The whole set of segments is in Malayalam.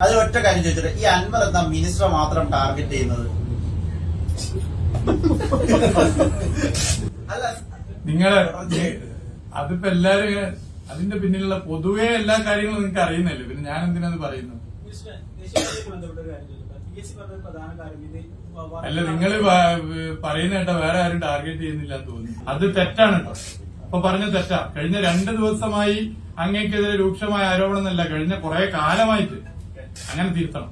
അതിൽ ഒറ്റ കാര്യം ചോദിച്ചിട്ട് ഈ അൻവർ എന്താ മിനിസ്റ്റർ മാത്രം ടാർഗറ്റ് ചെയ്യുന്നത്? അല്ല നിങ്ങൾ അതിപ്പോ എല്ലാരും അതിന്റെ പിന്നിലുള്ള പൊതുവെ എല്ലാ കാര്യങ്ങളും നിങ്ങൾക്ക് അറിയുന്നല്ലേ പിന്നെ ഞാൻ എന്തിനാ പറയുന്നത്? അല്ല നിങ്ങൾ പറയുന്ന കേട്ടോ വേറെ ആരും ടാർഗറ്റ് ചെയ്യുന്നില്ല എന്ന് തോന്നുന്നു. അത് തെറ്റാണ് കേട്ടോ. അപ്പൊ പറഞ്ഞ തെറ്റാ. കഴിഞ്ഞ രണ്ട് ദിവസമായി അങ്ങേക്കെതിരെ രൂക്ഷമായ ആരോപണം എന്നല്ല കഴിഞ്ഞ കുറെ കാലമായിട്ട് അങ്ങനെ തിരുത്തണം.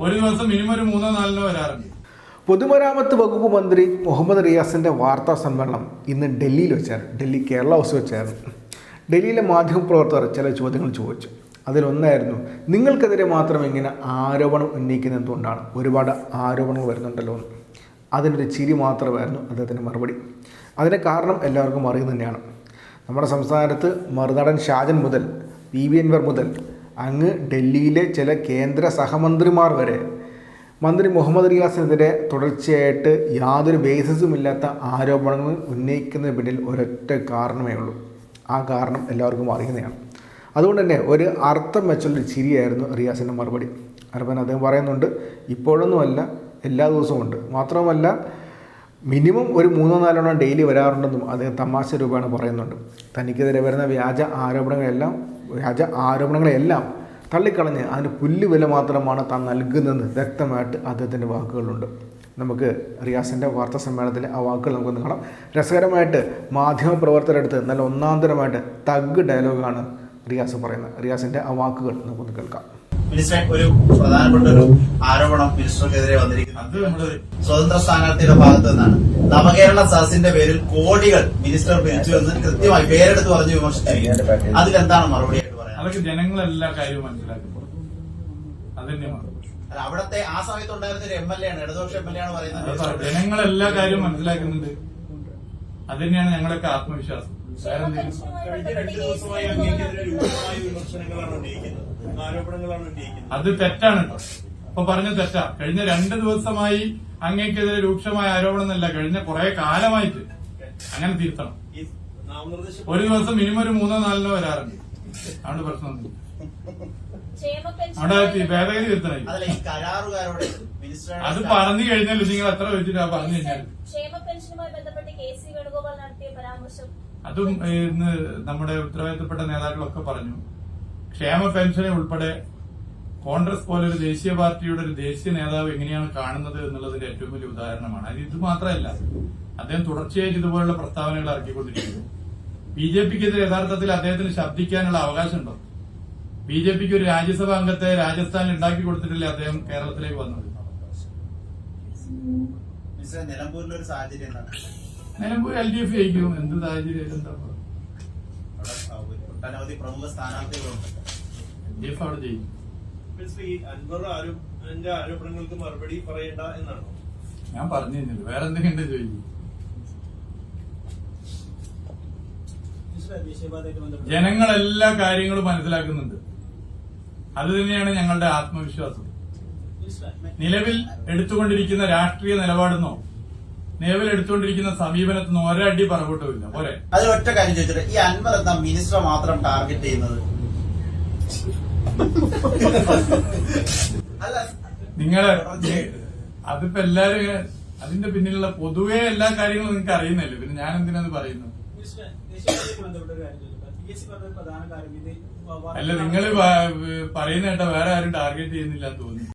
ഒരു ദിവസം മിനിമം ഒരു മൂന്നോ നാലിനോ വരാറുണ്ട്. പൊതുമരാമത്ത് വകുപ്പ് മന്ത്രി മുഹമ്മദ് റിയാസിന്റെ വാർത്താ സമ്മേളനം ഇന്ന് ഡൽഹിയിൽ വെച്ചായിരുന്നു. ഡൽഹി കേരള ഹൗസ് വെച്ചായിരുന്നു. ഡൽഹിയിലെ മാധ്യമപ്രവർത്തകർ ചില ചോദ്യങ്ങൾ ചോദിച്ചു. അതിലൊന്നായിരുന്നു നിങ്ങൾക്കെതിരെ മാത്രം ഇങ്ങനെ ആരോപണം ഉന്നയിക്കുന്നത് എന്തുകൊണ്ടാണ്? ഒരുപാട് ആരോപണങ്ങൾ വരുന്നുണ്ടല്ലോ എന്ന്. അതിനൊരു ചിരി മാത്രമായിരുന്നു അദ്ദേഹത്തിന്റെ മറുപടി. അതിന് കാരണം എല്ലാവർക്കും അറിയുന്നത് തന്നെയാണ്. നമ്മുടെ സംസ്ഥാനത്ത് മറുനാടൻ ഷാജൻ മുതൽ പി വി എൻവർ മുതൽ അങ്ങ് ഡൽഹിയിലെ ചില കേന്ദ്ര സഹമന്ത്രിമാർ വരെ. മന്ത്രി മുഹമ്മദ് റിയാസിനെതിരെ തുടർച്ചയായിട്ട് യാതൊരു ബേസിസുമില്ലാത്ത ആരോപണങ്ങൾ ഉന്നയിക്കുന്നതിന് പിന്നിൽ ഒരൊറ്റ കാരണമേ ഉള്ളൂ. ആ കാരണം എല്ലാവർക്കും അറിയുന്നതാണ്. അതുകൊണ്ട് തന്നെ ഒരു അർത്ഥം വെച്ചുള്ളൊരു ചിരിയായിരുന്നു റിയാസിന്റെ മറുപടി. അർപ്പൻ അദ്ദേഹം പറയുന്നുണ്ട് ഇപ്പോഴൊന്നുമല്ല എല്ലാ ദിവസവും ഉണ്ട്. മാത്രമല്ല മിനിമം ഒരു മൂന്നോ നാലെണ്ണം ഡെയിലി വരാറുണ്ടെന്നും അദ്ദേഹം തമാശ രൂപമാണ് പറയുന്നുണ്ട്. തനിക്കെതിരെ വരുന്ന വ്യാജ ആരോപണങ്ങളെല്ലാം വ്യാജ ആരോപണങ്ങളെല്ലാം തള്ളിക്കളഞ്ഞ് അതിന് പുല്ല് വില മാത്രമാണ് താൻ നൽകുന്നതെന്ന് വ്യക്തമായിട്ട് അദ്ദേഹത്തിന്റെ വാക്കുകളുണ്ട്. നമുക്ക് റിയാസിന്റെ വാർത്താ സമ്മേളനത്തിലെ ആ വാക്കുകൾ നമുക്കൊന്ന് കാണാം. രസകരമായിട്ട് മാധ്യമപ്രവർത്തകരെടുത്ത് നല്ല ഒന്നാന്തരമായിട്ട് തഗ് ഡയലോഗാണ് റിയാസ് പറയുന്നത്. റിയാസിന്റെ ആ വാക്കുകൾ നമുക്കൊന്ന് കേൾക്കാം. മിനിസ്റ്റർ ഒരു പ്രധാനപ്പെട്ട ഒരു ആരോപണം മിനിസ്റ്റർക്കെതിരെ വന്നിരിക്കുന്നത് അത് ഒരു സ്വതന്ത്ര സ്ഥാനാർത്ഥിയുടെ ഭാഗത്തു നിന്നാണ്. നവകേരള സദസ്സിന്റെ പേരിൽ കോടികൾ മിനിസ്റ്റർ പിരിച്ചു എന്ന് കൃത്യമായി പേരെടുത്ത് പറഞ്ഞ് വിമർശിച്ചിരിക്കുന്നത് അതിലെന്താണ് മറുപടിയായിട്ട് പറയാൻ? അതൊക്കെ ജനങ്ങളെല്ലാ കാര്യവും മനസ്സിലാക്കുന്നു. അതന്നെ മറുപടി. അല്ല അവിടത്തെ ആ സമയത്ത് ഉണ്ടായിരുന്ന ഒരു എം എൽ എ ആണ് ഇടതുപക്ഷ എം എൽ എ ആണ് പറയുന്നത് ജനങ്ങൾ ജനങ്ങളെല്ലാ കാര്യവും മനസ്സിലാക്കുന്നുണ്ട്. അത് തന്നെയാണ് ഞങ്ങളൊക്കെ ആത്മവിശ്വാസം. അത് തെറ്റാണ് ഇപ്പൊ അപ്പൊ പറഞ്ഞ തെറ്റാ. കഴിഞ്ഞ രണ്ട് ദിവസമായി അങ്ങേക്കെതിരെ രൂക്ഷമായ ആരോപണം എന്നല്ല കഴിഞ്ഞ കുറെ കാലമായിട്ട് അങ്ങനെ തിരുത്തണം. ഒരു ദിവസം മിനിമം ഒരു മൂന്നോ നാലിനോ വരാറുണ്ട്. അതുകൊണ്ട് പ്രശ്നമൊന്നുമില്ല അവിടെ ഭേദഗതി മിനിസ്റ്റർ അത് പറഞ്ഞു കഴിഞ്ഞാൽ നിങ്ങൾ എത്ര വെച്ചിട്ടാ പറഞ്ഞു കഴിഞ്ഞാൽ? ക്ഷേമ പെൻഷനുമായി ബന്ധപ്പെട്ട് കെ സി വേണുഗോപാൽ നടത്തിയ പരാമർശം അതും ഇന്ന് നമ്മുടെ ഉത്തരവാദിത്തപ്പെട്ട നേതാക്കളൊക്കെ പറഞ്ഞു. ക്ഷേമ പെൻഷനെ ഉൾപ്പെടെ കോൺഗ്രസ് പോലെ ഒരു ദേശീയ പാർട്ടിയുടെ ഒരു ദേശീയ നേതാവ് എങ്ങനെയാണ് കാണുന്നത് എന്നുള്ളതിന്റെ ഏറ്റവും വലിയ ഉദാഹരണമാണ്. അത് ഇത് മാത്രമല്ല അദ്ദേഹം തുടർച്ചയായിട്ട് ഇതുപോലുള്ള പ്രസ്താവനകൾ ഇറക്കിക്കൊണ്ടിരിക്കുന്നു. ബി ജെ പിക്കെതിരെ യഥാർത്ഥത്തിൽ അദ്ദേഹത്തിന് ശബ്ദിക്കാനുള്ള അവകാശമുണ്ടോ? ബി ജെ പിക്ക് ഒരു രാജ്യസഭാ അംഗത്തെ രാജസ്ഥാനിൽ ഉണ്ടാക്കി കൊടുത്തിട്ടില്ലേ അദ്ദേഹം കേരളത്തിലേക്ക് വന്നത്? നിലമ്പൂരിലൊരു സാഹചര്യം എന്താണ്? നിലമ്പൂർ എൽ ഡി എഫ് ജയിക്കും എന്ത് സാഹചര്യം എന്താ ഒട്ടനവധി പ്രമുഖ സ്ഥാനാർത്ഥികളുണ്ട്. എൽ ഡി എഫ് അവിടെ ജയിക്കും. ശ്രീ അൻവർ ആരോപണങ്ങൾക്ക് മറുപടി പറയേണ്ട എന്നാണോ? ഞാൻ പറഞ്ഞു തന്നില്ല വേറെ എന്തെങ്കിലും ചോദിക്കും ജനങ്ങൾ എല്ലാ ജനങ്ങളെല്ലാ കാര്യങ്ങളും മനസ്സിലാക്കുന്നുണ്ട്. അത് തന്നെയാണ് ഞങ്ങളുടെ ആത്മവിശ്വാസം. നിലവിൽ എടുത്തുകൊണ്ടിരിക്കുന്ന രാഷ്ട്രീയ നിലപാടെന്നോ നിലവിൽ എടുത്തുകൊണ്ടിരിക്കുന്ന നിന്ന് ഒരടി പറകോട്ടുമില്ല. പോരെ. അതിൽ ഒറ്റ കാര്യം ചോദിച്ചിട്ട് ഈ അൻവർ എന്താ മിനിസ്റ്റർ മാത്രം ടാർഗറ്റ് ചെയ്യുന്നത്? അല്ല നിങ്ങൾ അതിപ്പോ എല്ലാരും ഇങ്ങനെ- അതിന്റെ പിന്നിലുള്ള പൊതുവേ എല്ലാ കാര്യങ്ങളും നിങ്ങൾക്ക് അറിയുന്നല്ലേ പിന്നെ ഞാൻ എന്തിനാ പറയുന്നത്? അല്ല നിങ്ങൾ പറയുന്ന കേട്ടാ വേറെ ആരും ടാർഗറ്റ് ചെയ്യുന്നില്ല എന്ന് തോന്നുന്നു.